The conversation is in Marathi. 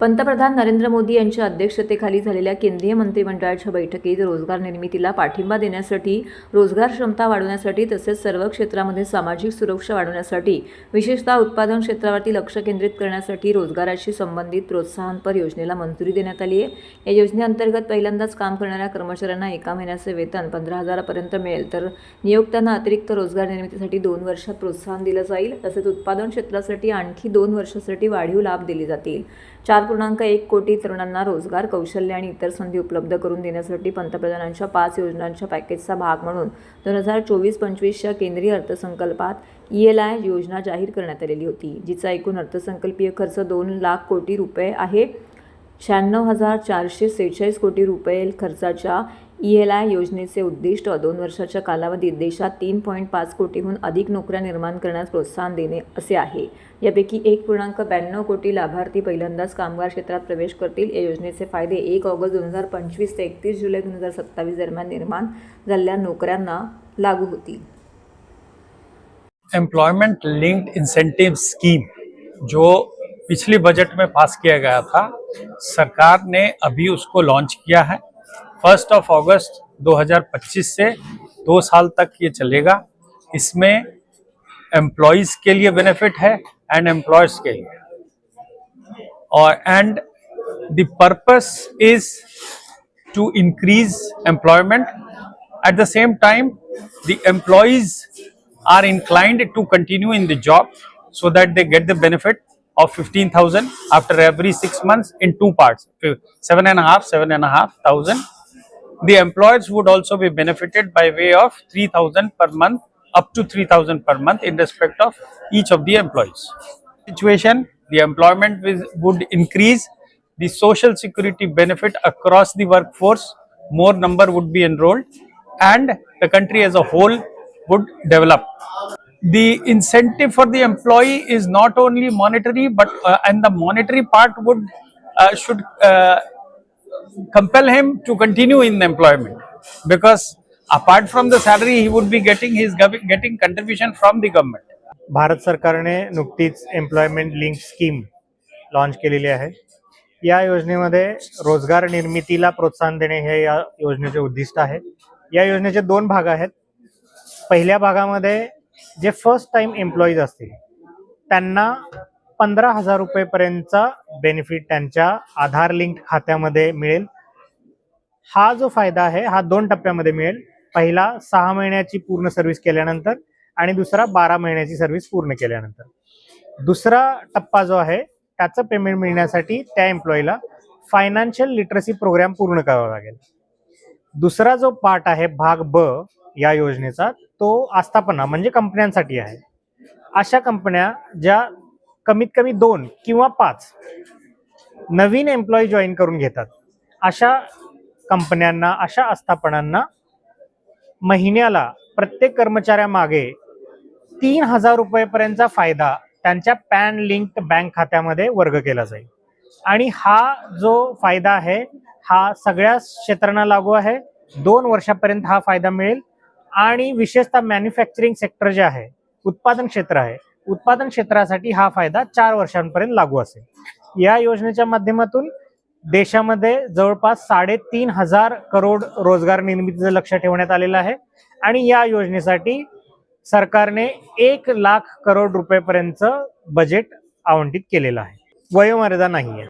पंतप्रधान नरेंद्र मोदी यांच्या अध्यक्षतेखाली झालेल्या केंद्रीय मंत्रिमंडळाच्या बैठकीत रोजगार निर्मितीला पाठिंबा देण्यासाठी रोजगार क्षमता वाढवण्यासाठी तसेच सर्व क्षेत्रामध्ये सामाजिक सुरक्षा वाढवण्यासाठी विशेषतः उत्पादन क्षेत्रावरती लक्ष केंद्रित करण्यासाठी रोजगाराशी संबंधित प्रोत्साहनपर योजनेला मंजुरी देण्यात आली आहे. या योजनेअंतर्गत पहिल्यांदाच काम करणाऱ्या कर्मचाऱ्यांना एका महिन्याचे वेतन पंधरा हजारापर्यंत मिळेल. तर नियोक्त्यांना अतिरिक्त रोजगार निर्मितीसाठी दोन वर्षात प्रोत्साहन दिलं जाईल. तसेच उत्पादन क्षेत्रासाठी आणखी दोन वर्षासाठी वाढीव लाभ दिले जातील. चार पूर्णांक एक कोटी तरुणांना रोजगार कौशल्य आणि इतर संधी उपलब्ध करून देण्यासाठी पंतप्रधानांच्या पाच योजनांच्या पॅकेजचा भाग म्हणून दोन हजार चोवीस पंचवीसच्या केंद्रीय अर्थसंकल्पात ई एल आय योजना जाहीर करण्यात आलेली होती जिचा एकूण अर्थसंकल्पीय खर्च दोन लाख कोटी रुपये आहे. शहाण्णव हजार चारशे सेहेचाळीस कोटी रुपये खर्चाच्या ई एल आय योजनेचे उद्दिष्ट दोन वर्षाच्या कालावधीत देशात तीन पॉईंट पाच कोटीहून अधिक नोकऱ्या निर्माण करण्यास प्रोत्साहन देणे असे आहे. यापैकी एक पूर्णांक ब्याण्णव कोटी लाभार्थी पहिल्यांदाच कामगार क्षेत्रात प्रवेश करतील. या योजनेचे फायदे एक ऑगस्ट दोन हजार पंचवीस ते एकतीस जुलै दोन हजार सत्तावीस दरम्यान निर्माण झालेल्या नोकऱ्यांना लागू होतील. एम्प्लॉयमेंट लिंक्ड इंसेंटिव स्कीम जो पिछली बजट में पास किया गया था सरकार ने अभी उसको लॉन्च किया है। फर्स्ट ऑफ अगस्त 2025 से दो साल तक ये चलेगा इसमें एम्प्लॉयज के लिए बेनिफिट है एंड एम्प्लॉयर्स के लिए और and the purpose is to increase employment. At the same time, the employees are inclined to continue in the job so that they get the benefit of 15,000 after every six months in two parts, seven and a half, seven and a half thousand. The employers would also be benefited by way of 3,000 per month, up to 3,000 per month in respect of each of the employees. Situation, the employment would increase, the social security benefit across the workforce, more number would be enrolled, and the country as a whole would develop. The incentive for the employee is not only monetary, but uh, and the monetary part would uh, should uh, compel him to continue in employment because apart from the salary he would be getting his gov- getting contribution from the government Bharat सरकारने नुकतीच एम्प्लॉयमेंट लिंक स्कीम लॉन्च केलेली आहे या योजनेमध्ये रोजगार निर्मितीला प्रोत्साहन देणे हे या योजनेचे उद्दिष्ट आहे या योजनेचे दोन भाग आहेत पहिल्या भागामध्ये जे फर्स्ट टाइम एम्प्लॉईज असतील त्यांना पंधरा हजार रुपयेपर्यंतचा बेनिफिट त्यांच्या आधार लिंक खात्यामध्ये मिळेल. हा जो फायदा आहे हा दोन टप्प्यामध्ये मिळेल. पहिला सहा महिन्याची पूर्ण सर्व्हिस केल्यानंतर आणि दुसरा बारा महिन्याची सर्व्हिस पूर्ण केल्यानंतर. दुसरा टप्पा जो आहे त्याचं पेमेंट मिळण्यासाठी त्या एम्प्लॉईला फायनान्शियल लिटरसी प्रोग्राम पूर्ण करावा लागेल. दुसरा जो पार्ट आहे भाग ब या योजनेचा तो आस्थापना म्हणजे कंपन्यांसाठी आहे. अशा कंपन्या ज्या कमीत कमी दोन किंवा पाच नवीन एम्प्लॉई जॉईन करून घेतात. अशा कंपन्यांना अशा आस्थापनांना महिन्याला प्रत्येक कर्मचाऱ्यामागे तीन हजार रुपयेपर्यंतचा फायदा त्यांच्या पॅन लिंक्ड बँक खात्यामध्ये वर्ग केला जाईल. आणि हा जो फायदा आहे हा सगळ्या क्षेत्रांना लागू आहे. दोन वर्षापर्यंत हा फायदा मिळेल. आणि विशेषतः मॅन्युफॅक्चरिंग सेक्टर जे आहे उत्पादन क्षेत्र आहे उत्पादन क्षेत्रासाठी हा फायदा चार वर्षांपर्यंत लागू असेल. या योजनेच्या माध्यमातून देशामध्ये जवळपास साडेतीन हजार करोड रोजगार निर्मितीचं लक्ष ठेवण्यात आलेलं आहे आणि या योजनेसाठी सरकारने एक लाख करोड रुपयेपर्यंतचं बजेट आवंटित केलेलं आहे. वयोमर्यादा नाही आहे